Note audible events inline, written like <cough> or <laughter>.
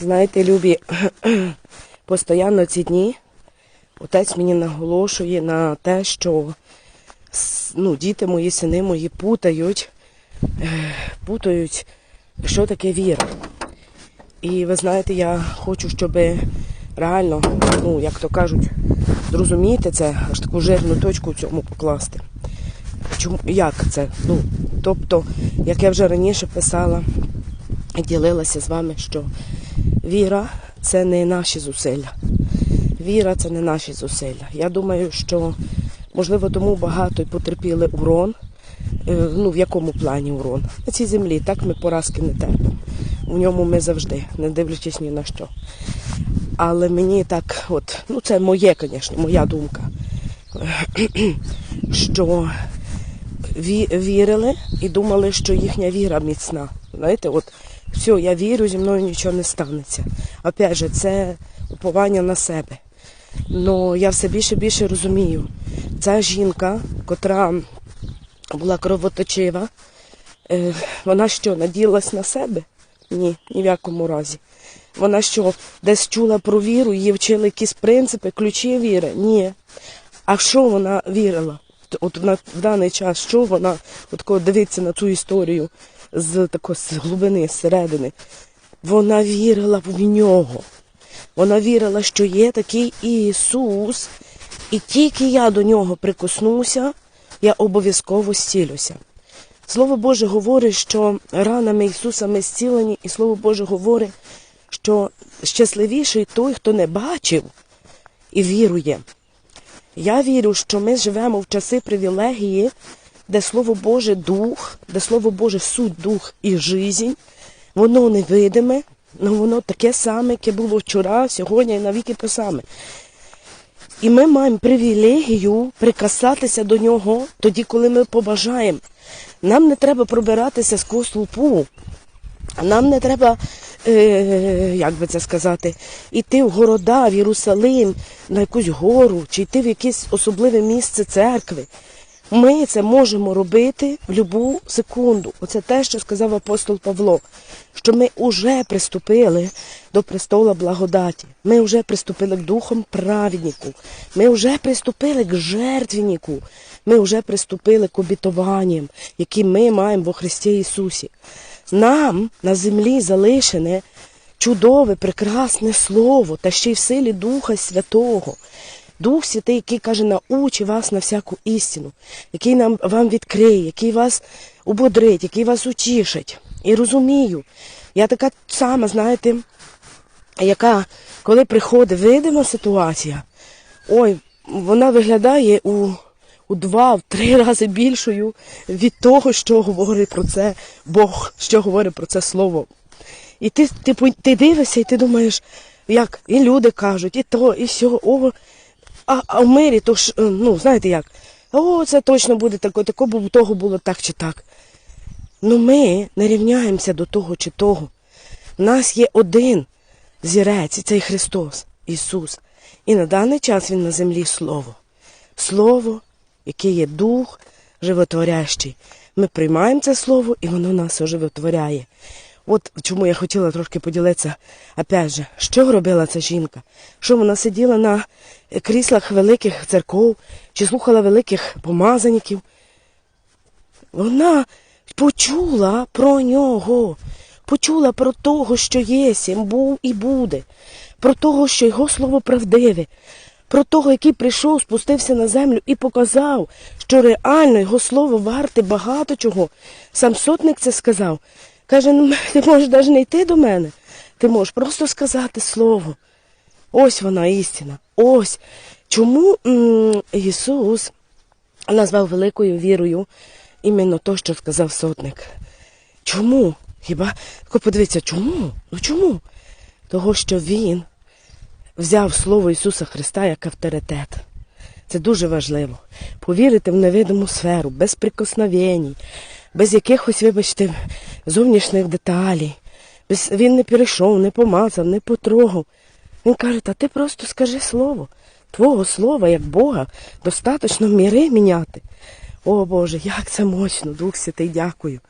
Знаєте, любі, <clears throat> постійно ці дні отець мені наголошує на те, що ну, діти мої, сини мої путають, е, путають, що таке віра. І ви знаєте, я хочу, щоб реально, ну, як то кажуть, зрозуміти це, аж таку жирну точку цьому покласти. Чому як це? Ну, тобто, як я вже раніше писала і ділилася з вами, що віра це не наші зусилля. Віра це не наші зусилля. Я думаю, що можливо тому багато й потерпіли урон. Е, Ну, в якому плані урон? На цій землі так ми поразки не терпимо. У ньому ми завжди, не дивлячись ні на що. Але мені так, от, ну це моє, звісно, моя думка, <clears throat> що ві- вірили і думали, що їхня віра міцна. Знаєте, от все, я вірю, зі мною нічого не станеться. Опять же, це уповання на себе. Ну я все більше і більше розумію. Ця жінка, котра була кровоточива, е, вона що, надіялась на себе? Ні, ні в якому разі. Вона що, десь чула про віру, її вчили якісь принципи, ключі віри? Ні. А що вона вірила? От в даний час, що вона, от дивиться на цю історію з такої глибини, зсередини, вона вірила в нього. Вона вірила, що є такий Ісус, і тільки я до нього прикоснуся, я обов'язково зцілюся. Слово Боже говорить, що ранами Ісуса ми зцілені, і Слово Боже говорить, що щасливіший той, хто не бачив і вірує. Я вірю, що ми живемо в часи привілегії, де Слово Боже дух, де Слово Боже суть, дух і жизнь, воно невидиме, але воно таке саме, яке було вчора, сьогодні і навіки те саме. І ми маємо привілегію прикасатися до нього тоді, коли ми побажаємо. Нам не треба пробиратися сквозь лупу. Нам не треба, е, як би це сказати, йти в города, в Єрусалим, на якусь гору, чи йти в якесь особливе місце церкви. Ми це можемо робити в будь-яку секунду. Оце те, що сказав апостол Павло, що ми вже приступили до престола благодаті. Ми вже приступили к духом праведнику. Ми вже приступили к жертвеннику. Ми вже приступили к обітуванням, які ми маємо во Христі Ісусі. Нам на землі залишене чудове, прекрасне слово, та ще й в силі Духа Святого. Дух Святий, який каже, научи вас на всяку істину, який нам вам відкриє, який вас ободрить, який вас утішить. І розумію, я така сама, знаєте, яка, коли приходить видима ситуація, ой, вона виглядає у, у два, в три рази більшою від того, що говорить про це Бог, що говорить про це Слово. І ти, ти, ти дивишся, і ти думаєш, як і люди кажуть, і то, і сьо, о, а, а в мирі, то ж, е, ну, знаєте як, о, це точно буде тако, тако, бо того було так чи так. Ну ми не рівняємося до того чи того. У нас є один зірець, і цей Христос, Ісус. І на даний час Він на землі Слово. Слово, яке є дух животворящий. Ми приймаємо це слово, і воно нас оживотворяє. От чому я хотіла трошки поділитися, опять же, що робила ця жінка? Що вона сиділа на кріслах великих церков, чи слухала великих помазанників? Вона почула про нього, почула про того, що є, був і буде, про того, що його слово правдиве, про того, який прийшов, спустився на землю і показав, що реально його слово варте багато чого. Сам сотник це сказав. Каже, ти можеш навіть не йти до мене, ти можеш просто сказати слово. Ось вона істина. Ось чому Ісус назвав великою вірою іменно то, що сказав сотник. Чому? Хіба подивіться, чому? Ну чому? Того, що він взяв слово Ісуса Христа як авторитет. Це дуже важливо. Повірити в невидиму сферу, без прикосновень, без якихось, вибачте, зовнішніх деталей. Без... Він не перейшов, не помазав, не потрогав. Він каже, та ти просто скажи слово. Твого слова, як Бога, достаточно міри міняти. О Боже, як це мощно, Дух Святий, дякую.